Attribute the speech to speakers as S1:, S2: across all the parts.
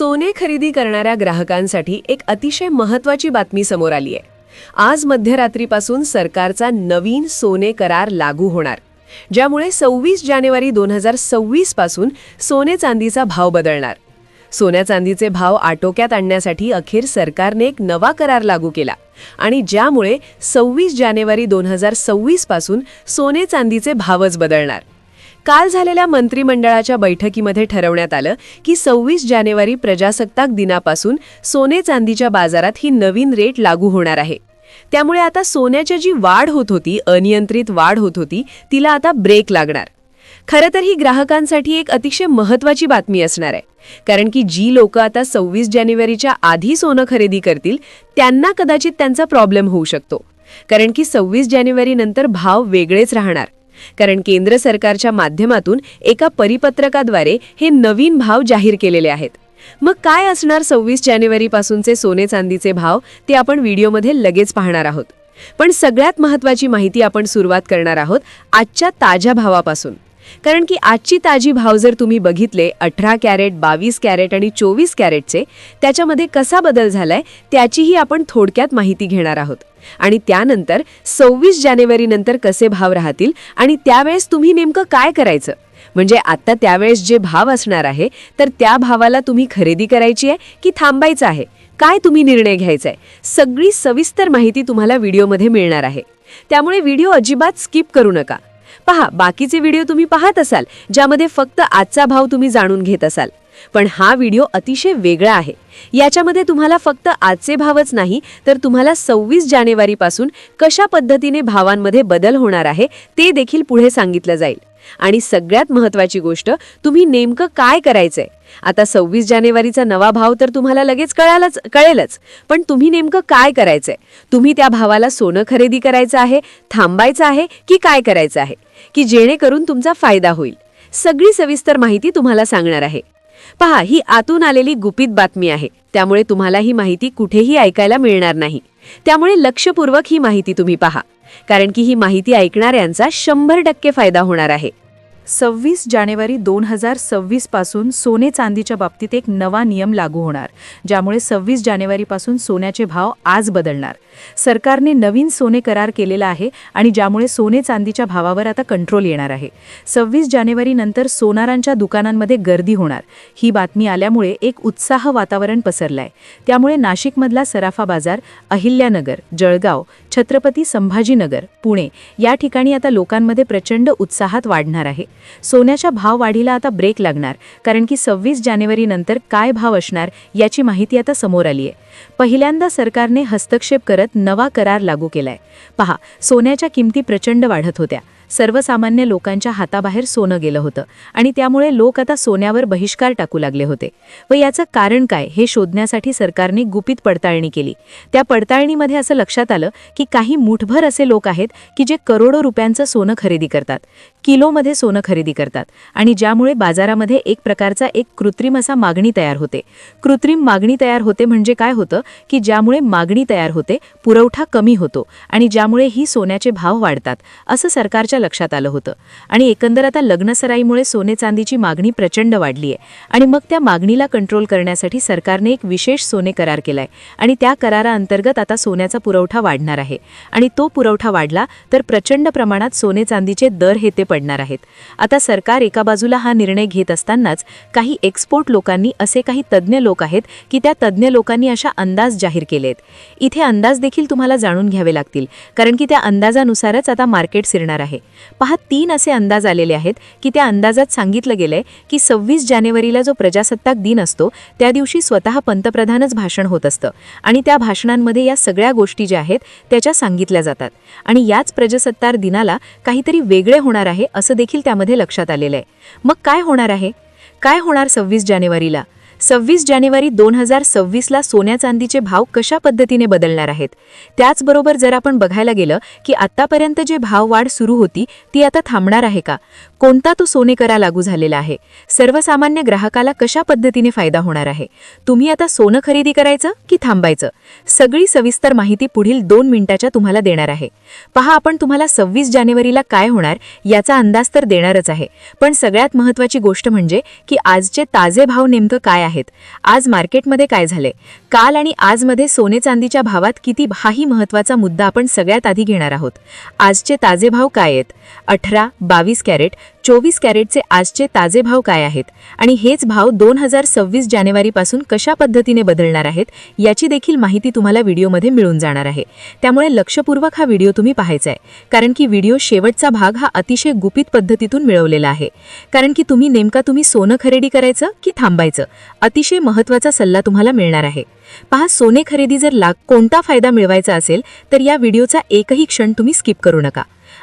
S1: सोने खरेदी करणाऱ्या ग्राहकांसाठी एक अतिशय महत्वाची बातमी समोर आली आहे. आज मध्यरात्रीपासून सरकारचा नवीन सोने करार लागू होणार. ज्यामुळे सव्वीस जानेवारी दोन हजार सव्वीसपासून सोने चांदीचा भाव बदलणार. सोन्या चांदीचे भाव आटोक्यात आणण्यासाठी अखेर सरकारने एक नवा करार लागू केला आणि ज्यामुळे सव्वीस जानेवारी दोन हजार सव्वीसपासून सोने चांदीचे भावच बदलणार. काल झालेल्या मंत्रिमंडळाच्या बैठकीमध्ये ठरवण्यात आलं की सव्वीस जानेवारी प्रजासत्ताक दिनापासून सोने चांदीच्या बाजारात ही नवीन रेट लागू होणार आहे. त्यामुळे आता सोन्याची जी वाढ होत होती अनियंत्रित वाढ होत होती तिला आता ब्रेक लागणार. खरं तर ही ग्राहकांसाठी एक अतिशय महत्वाची बातमी असणार आहे. कारण की जी लोक आता सव्वीस जानेवारीच्या आधी सोनं खरेदी करतील त्यांना कदाचित त्यांचा प्रॉब्लेम होऊ शकतो. कारण की सव्वीस जानेवारी नंतर भाव वेगळेच राहणार. कारण केंद्र सरकारच्या माध्यमातून एका परिपत्रकाद्वारे हे नवीन भाव जाहीर केलेले आहेत. मग काय असणार सव्वीस जानेवारीपासूनचे सोने चांदीचे भाव ते आपण व्हिडिओमध्ये लगेच पाहणार आहोत. पण सगळ्यात महत्त्वाची माहिती आपण सुरुवात करणार आहोत आजच्या ताज्या भावापासून. कारण की आजची ताजी भाव जर तुम्ही बघितले अठरा कॅरेट बावीस कॅरेट आणि चोवीस कॅरेटचे त्याच्यामध्ये कसा बदल झालाय त्याचीही आपण थोडक्यात माहिती घेणार आहोत. आणि त्यानंतर सव्वीस जानेवारीनंतर कसे भाव राहतील आणि त्यावेळेस तुम्ही नेमकं काय करायचं? म्हणजे आता त्यावेळेस जे भाव असणार आहे तर त्या भावाला तुम्ही खरेदी करायची आहे की थांबायचं आहे? काय तुम्ही निर्णय घ्यायचा आहे सगळी सविस्तर माहिती तुम्हाला व्हिडिओमध्ये मिळणार आहे. त्यामुळे व्हिडिओ अजिबात स्किप करू नका. पहा बाकीचे व्हिडिओ तुम्ही पाहत असाल ज्यामध्ये फक्त आजचा भाव तुम्ही जाणून घेत असाल. पण हा व्हिडिओ अतिशय वेगळा आहे. याच्यामध्ये तुम्हाला फक्त आजचे भावच नाही तर तुम्हाला सव्वीस जानेवारीपासून कशा पद्धतीने भावांमध्ये बदल होणार आहे ते देखील पुढे सांगितलं जाईल. आणि सगळ्यात महत्वाची गोष्ट तुम्ही नेमकं काय करायचंय? आता सव्वीस जानेवारीचा नवा भाव तर तुम्हाला लगेच कळालाच कळेलच. पण तुम्ही नेमकं काय करायचंय? तुम्ही त्या भावाला सोनं खरेदी करायचं आहे थांबायचं आहे की काय करायचं आहे? की जेणेकरून तुमचा फायदा होईल? सगळी सविस्तर माहिती तुम्हाला सांगणार आहे. पहा ही आतून आलेली गुपित बातमी आहे. त्यामुळे तुम्हाला ही माहिती कुठेही ऐकायला मिळणार नाही. त्यामुळे लक्षपूर्वक ही माहिती तुम्ही पहा. कारण की ही माहिती ऐकणाऱ्यांचा शंभर टक्के फायदा होणार आहे.
S2: सव्वीस जानेवारी दोन हजार सव्वीसपासून सोने चांदीच्या बाबतीत एक नवा नियम लागू होणार ज्यामुळे सव्वीस जानेवारीपासून सोन्याचे भाव आज बदलणार. सरकारने नवीन सोने करार केलेला आहे आणि ज्यामुळे सोने चांदीच्या भावावर आता कंट्रोल येणार आहे. सव्वीस जानेवारीनंतर सोनारांच्या दुकानांमध्ये गर्दी होणार. ही बातमी आल्यामुळे एक उत्साह वातावरण पसरलं आहे त्यामुळे नाशिकमधला सराफा बाजार अहिल्यानगर जळगाव छत्रपती संभाजीनगर पुणे. या ठिकाणी आता लोकांमध्ये प्रचंड उत्साहात वाढणार आहे. सोन्याच्या भाव वाढीला आता ब्रेक लागणार कारण की सव्वीस जानेवारीनंतर काय भाव असणार याची माहिती आता समोर आली आहे. पहिल्यांदा सरकारने हस्तक्षेप करत नवा करार लागू केलाय. पहा सोन्याच्या किमती प्रचंड वाढत होत्या. सर्वसामान्य लोकांच्या हाताबाहेर सोनं गेलं होतं आणि त्यामुळे लोक आता सोन्यावर बहिष्कार टाकू लागले होते. व याचं कारण काय हे शोधण्यासाठी सरकारने गुपित पडताळणी केली. त्या पडताळणीमध्ये असं लक्षात आलं की काही मुठभर असे लोक आहेत की जे करोडो रुपयांचं सोनं खरेदी करतात किलोमध्ये सोनं खरेदी करतात आणि ज्यामुळे बाजारामध्ये एक प्रकारचा एक कृत्रिम असा मागणी तयार होते. कृत्रिम मागणी तयार होते म्हणजे काय होतं की ज्यामुळे मागणी तयार होते पुरवठा कमी होतो आणि ज्यामुळे ही सोन्याचे भाव वाढतात असं सरकारच्या लक्षात आलं होतं. आणि एकंदर आता लग्नसराईमुळे सोने चांदीची मागणी प्रचंड वाढली आहे आणि मग त्या मागणीला कंट्रोल करण्यासाठी सरकारने एक विशेष सोने करार केलाय. आणि त्या कराराअंतर्गत आता सोन्याचा पुरवठा वाढणार आहे. आणि तो पुरवठा वाढला तर प्रचंड प्रमाणात सोने चांदीचे दर हे ते पडणार आहेत. आता सरकार एका बाजूला हा निर्णय घेत असतानाच काही एक्सपोर्ट लोकांनी असे काही तज्ज्ञ लोक आहेत की त्या तज्ज्ञ लोकांनी अशा अंदाज जाहीर केलेत. इथे अंदाज देखील तुम्हाला जाणून घ्यावे लागतील. कारण की त्या अंदाजानुसारच आता मार्केट शिरणार आहे. पहा तीन असे अंदाज आलेले आहेत की त्या अंदाजात सांगितलं गेलंय की सव्वीस जानेवारीला जो प्रजासत्ताक दिन असतो त्या दिवशी स्वतः पंतप्रधानच भाषण होत असतं आणि त्या भाषणांमध्ये या सगळ्या गोष्टी ज्या आहेत त्याच्या सांगितल्या जातात. आणि याच प्रजासत्ताक दिनाला काहीतरी वेगळे होणार आहे असं देखील त्यामध्ये लक्षात आलेलं आहे. मग काय होणार आहे? काय होणार सव्वीस जानेवारीला? सव्वीस जानेवारी दोन हजार सव्वीसला सोन्या चांदीचे भाव कशा पद्धतीने बदलणार आहेत? त्याचबरोबर जर आपण बघायला गेलं की आत्तापर्यंत जे भाव वाढ सुरू होती ती आता थांबणार आहे का? कोणता तो सोने करा लागू झालेला आहे? सर्वसामान्य ग्राहकाला कशा पद्धतीने फायदा होणार आहे? तुम्ही आता सोनं खरेदी करायचं की थांबायचं? सगळी सविस्तर माहिती पुढील दोन मिनिटाच्या तुम्हाला देणार आहे. पहा आपण तुम्हाला सव्वीस जानेवारीला काय होणार याचा अंदाज तर देणारच आहे. पण सगळ्यात महत्वाची गोष्ट म्हणजे की आजचे ताजे भाव नेमकं काय आहेत. आज मार्केटमध्ये काय झाले काल आणि आजमध्ये सोने चांदीच्या भावात किती हाही महत्त्वाचा मुद्दा आपण सगळ्यात आधी घेणार आहोत. आजचे ताजे भाव काय आहेत? अठरा बावीस कॅरेट चोवीस कॅरेटचे आजचे ताजे भाव काय आहेत? आणि हेच भाव दोन हजार सव्वीस जानेवारीपासून कशा पद्धतीने बदलणार आहेत याची देखील माहिती तुम्हाला व्हिडिओमध्ये मिळून जाणार आहे. त्यामुळे लक्षपूर्वक हा व्हिडिओ तुम्ही पाहायचा आहे कारण की व्हिडिओ शेवटचा भाग हा अतिशय गुपित पद्धतीतून मिळवलेला आहे. कारण की तुम्ही नेमका तुम्ही सोनं खरेदी करायचं की थांबायचं? अतिशय महत्त्वाचा सल्ला तुम्हाला मिळणार आहे. पहा सोने खरेदी जर लाग कोणता फायदा मिळवायचा असेल तर या व्हिडिओचा एकही क्षण तुम्ही स्किप करू नका.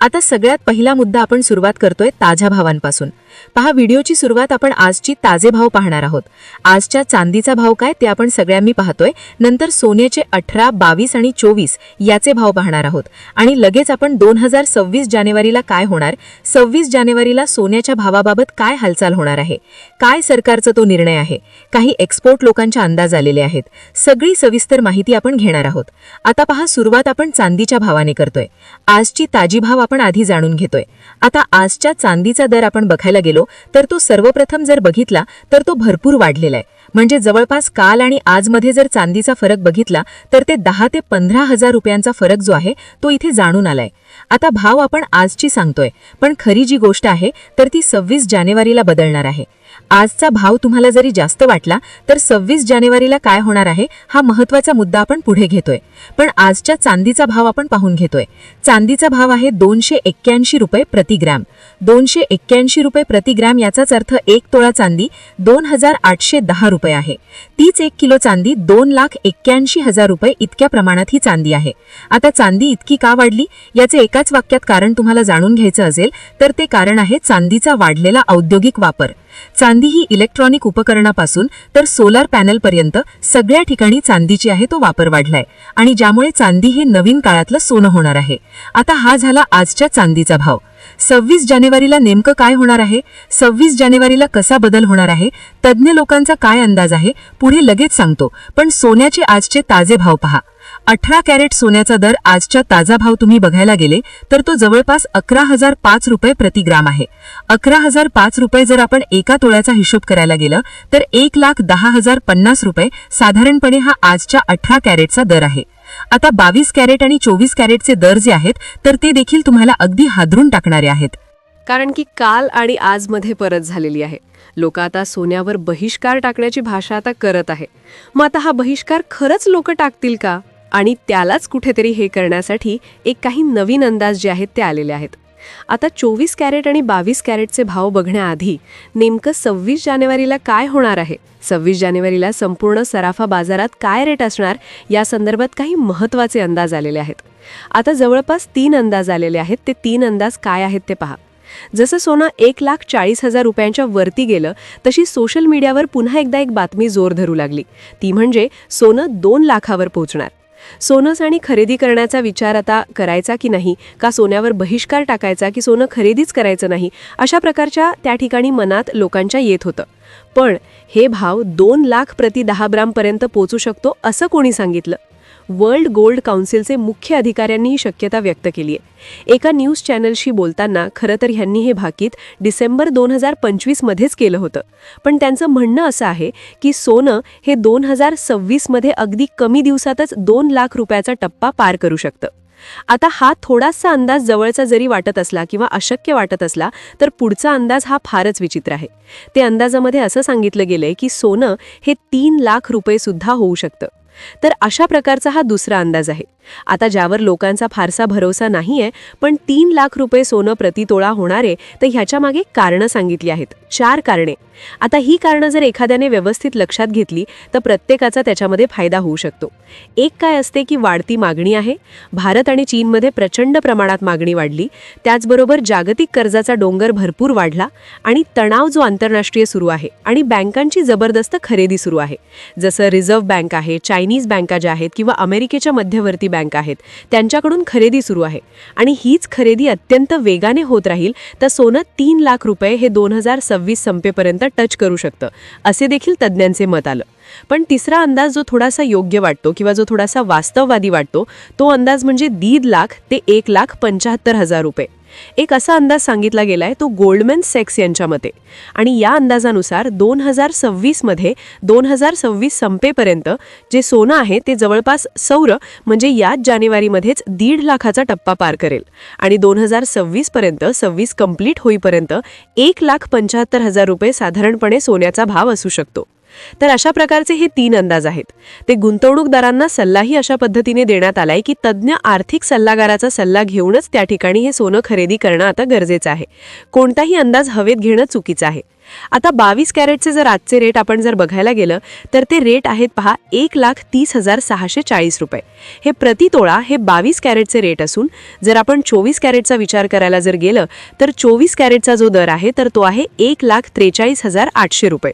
S2: आता सगळ्यात पहिला मुद्दा आपण सुरुवात करतोय ताज्या भावांपासून. पहा व्हिडिओची सुरुवात आपण आजची ताजे भाव पाहणार आहोत. आजच्या चांदीचा भाव काय ते आपण सगळ्यांनी पाहतोय. नंतर सोन्याचे अठरा बावीस आणि चोवीस याचे भाव पाहणार आहोत. आणि लगेच आपण दोन हजार सव्वीस जानेवारीला काय होणार? सव्वीस जानेवारीला सोन्याच्या भावाबाबत काय हालचाल होणार आहे? काय सरकारचा तो निर्णय आहे? काही एक्सपोर्ट लोकांच्या अंदाज आलेले आहेत. सगळी सविस्तर माहिती आपण घेणार आहोत. आता पहा सुरुवात आपण चांदीच्या भावाने करतोय. आजची ताजी भाव आपण आधी जाणून घेतोय. आता आजच्या चांदीचा दर आपण बघायला गेलो तर तो सर्वप्रथम जर बघितला तर तो भरपूर वाढलेला आहे. म्हणजे जवळपास काल आणि आजमध्ये जर चांदीचा फरक बघितला तर ते दहा ते पंधरा हजार रुपयांचा फरक जो आहे तो इथे जाणून आलाय. आता भाव आपण आजची सांगतोय पण खरी जी गोष्ट आहे तर ती सव्वीस जानेवारीला बदलणार आहे. आजचा भाव तुम्हाला जरी जास्त वाटला तर सव्वीस जानेवारीला काय होणार आहे हा महत्त्वाचा मुद्दा आपण पुढे घेतोय. पण आजच्या चांदीचा भाव आपण पाहून घेतोय. चांदीचा भाव आहे दोनशे एक्क्याऐंशी रुपये प्रतिग्रॅम दोनशे एक्क्याऐंशी रुपये प्रतिग्रॅम याचाच अर्थ एक तोळा चांदी दोन हजार आठशे दहा रुपये आहे. तीच एक किलो चांदी दोन लाख एक्क्याऐंशी हजार रुपये इतक्या प्रमाणात ही चांदी आहे. आता चांदी इतकी का वाढली? याचे एकाच वाक्यात कारण तुम्हाला जाणून घ्यायचं असेल तर ते कारण आहे चांदीचा वाढलेला औद्योगिक वापर. चांदी ही इलेक्ट्रॉनिक उपकरणापासून तर सोलार पॅनलपर्यंत सगळ्या ठिकाणी चांदीची आहे तो वापर वाढलाय. आणि ज्यामुळे चांदी हे नवीन काळातलं सोनं होणार आहे. आता हा झाला आजच्या चांदीचा भाव. सव्वीस जानेवारीला नेमकं काय होणार आहे? सव्वीस जानेवारीला कसा बदल होणार आहे? तज्ज्ञ लोकांचा काय अंदाज आहे? पुढे लगेच सांगतो. पण सोन्याचे आजचे ताजे भाव पहा. अठरा कॅरेट सोन्याचा दर आजच्या ताजा भाव तुम्ही बघायला गेले तर तो जवळपास अकरा हजार पाच रुपये प्रतिग्राम आहे. अकरा हजार पाच रुपये जर आपण एका तोळ्याचा हिशोब करायला गेलं तर एक लाख दहा हजार पन्नास रुपये साधारणपणे हा आजच्या अठरा कॅरेटचा दर आहे. आता बावीस कॅरेट आणि चोवीस कॅरेटचे दर जे आहेत तर ते देखील तुम्हाला अगदी हादरून टाकणारे आहेत.
S1: कारण की काल आणि आजमध्ये परत झालेली आहे. लोक आता सोन्यावर बहिष्कार टाकण्याची भाषा आता करत आहे. मग आता हा बहिष्कार खरंच लोक टाकतील का? आणि त्यालाच कुठेतरी हे करण्यासाठी एक काही नवीन अंदाज जे आहेत ते आलेले आहेत. आता चोवीस कॅरेट आणि बावीस कॅरेटचे भाव बघण्याआधी नेमकं सव्वीस जानेवारीला काय होणार आहे? सव्वीस जानेवारीला संपूर्ण सराफा बाजारात काय रेट असणार या संदर्भात काही महत्त्वाचे अंदाज आलेले आहेत. आता जवळपास तीन अंदाज आलेले आहेत. ते तीन अंदाज काय आहेत ते पहा. जसं सोनं एक लाख चाळीस हजार रुपयांच्या वरती गेलं तशी सोशल मीडियावर पुन्हा एकदा एक बातमी जोर धरू लागली. ती म्हणजे सोनं दोन लाखावर पोहोचणार. सोनंच आणि खरेदी करण्याचा विचार आता करायचा की नाही? का सोन्यावर बहिष्कार टाकायचा की सोनं खरेदीच करायचं नाही? अशा प्रकारच्या त्या ठिकाणी मनात लोकांच्या येत होतं. पण हे भाव दोन लाख प्रति दहा ग्रामपर्यंत पोचू शकतो असं कोणी सांगितलं? वर्ल्ड गोल्ड काउन्सिलचे मुख्य अधिकाऱ्यांनी ही शक्यता व्यक्त केली आहे. एका न्यूज चॅनलशी बोलताना खरं तर ह्यांनी हे भाकीत डिसेंबर दोन हजार पंचवीसमध्येच केलं होतं. पण त्यांचं म्हणणं असं आहे की सोनं हे दोन हजार सव्वीसमध्ये अगदी कमी दिवसातच दोन लाख रुपयाचा टप्पा पार करू शकतं. आता हा थोडासा अंदाज जवळचा जरी वाटत असला किंवा अशक्य वाटत असला तर पुढचा अंदाज हा फारच विचित्र आहे. ते अंदाजामध्ये असं सांगितलं गेलंय की सोनं हे तीन लाख रुपये सुद्धा होऊ शकतं. तर अशा प्रकारचा हा दुसरा अंदाज आहे. आता ज्यावर लोकांचा फारसा भरोसा नाहीये पण तीन लाख रुपये सोनं प्रतितोळा होणारे तर ह्याच्या मागे कारणं सांगितली आहेत. चार कारणे. आता ही कारणं जर एखाद्याने व्यवस्थित लक्षात घेतली तर प्रत्येकाचा त्याच्यामध्ये फायदा होऊ शकतो. एक काय असते की वाढती मागणी आहे. भारत आणि चीनमध्ये प्रचंड प्रमाणात मागणी वाढली. त्याचबरोबर जागतिक कर्जाचा डोंगर भरपूर वाढला आणि तणाव जो आंतरराष्ट्रीय सुरू आहे आणि बँकांची जबरदस्त खरेदी सुरू आहे. जसं रिझर्व्ह बँक आहे चायना चायनीज बँका ज्या आहेत किंवा अमेरिकेच्या मध्यवर्ती बँक आहेत त्यांच्याकडून खरेदी सुरू आहे. आणि हीच खरेदी अत्यंत वेगाने होत राहील तर सोनं तीन लाख रुपये हे दोन हजार सव्वीस संपेपर्यंत टच करू शकतं असे देखील तज्ज्ञांचे मत आलं. पण तिसरा अंदाज जो थोडासा योग्य वाटतो किंवा जो थोडासा वास्तववादी वाटतो तो अंदाज म्हणजे दीड लाख ते एक लाख पंच्याहत्तर हजार रुपये. एक असा अंदाज सांगितला गेलाय तो गोल्डमॅन सेक्स यांच्या मते आणि या अंदाजानुसार दोन हजार सव्वीसमध्ये दोन हजार सव्वीस संपेपर्यंत जे सोनं आहे ते जवळपास सौर म्हणजे याच जानेवारीमध्येच दीड लाखाचा टप्पा पार करेल. आणि दोन हजार सव्वीसपर्यंत सव्वीस कंप्लीट होईपर्यंत एक लाख पंच्याहत्तर हजार रुपये साधारणपणे सोन्याचा भाव असू शकतो. तर अशा प्रकारचे हे तीन अंदाज आहेत. ते गुंतवणूकदारांना सल्लाही अशा पद्धतीने देण्यात आलाय की तज्ज्ञ आर्थिक सल्लागाराचा सल्ला घेऊनच त्या ठिकाणी हे सोनं खरेदी करणं आता गरजेचं आहे. कोणताही अंदाज हवेत घेणं चुकीचं आहे. आता बावीस कॅरेटचे जर आजचे रेट आपण जर बघायला गेलं तर ते रेट आहेत पहा एक लाख तीस हजार सहाशे चाळीस रुपये. हे प्रति तोळा हे बावीस कॅरेटचे रेट असून जर आपण चोवीस कॅरेटचा विचार करायला जर गेलं तर चोवीस कॅरेटचा जो दर आहे तर तो आहे एक लाख त्रेचाळीस हजार आठशे रुपये.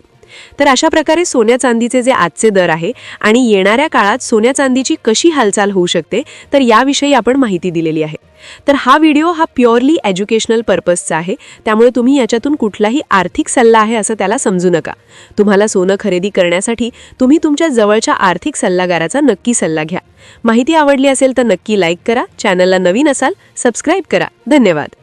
S1: तर अशा प्रकारे सोन्या चांदीचे जे आजचे दर आहे आणि येणाऱ्या काळात सोन्या चांदीची कशी हालचाल होऊ शकते तर याविषयी आपण माहिती दिलेली आहे. तर हा व्हिडिओ हा प्युअरली एज्युकेशनल पर्पजचा आहे. त्यामुळे तुम्ही याच्यातून कुठलाही आर्थिक सल्ला आहे असं त्याला समजू नका. तुम्हाला सोनं खरेदी करण्यासाठी तुम्ही तुमच्या जवळच्या आर्थिक सल्लागाराचा नक्की सल्ला घ्या. माहिती आवडली असेल तर नक्की लाईक करा चॅनलला नवीन असाल सबस्क्राईब करा. धन्यवाद.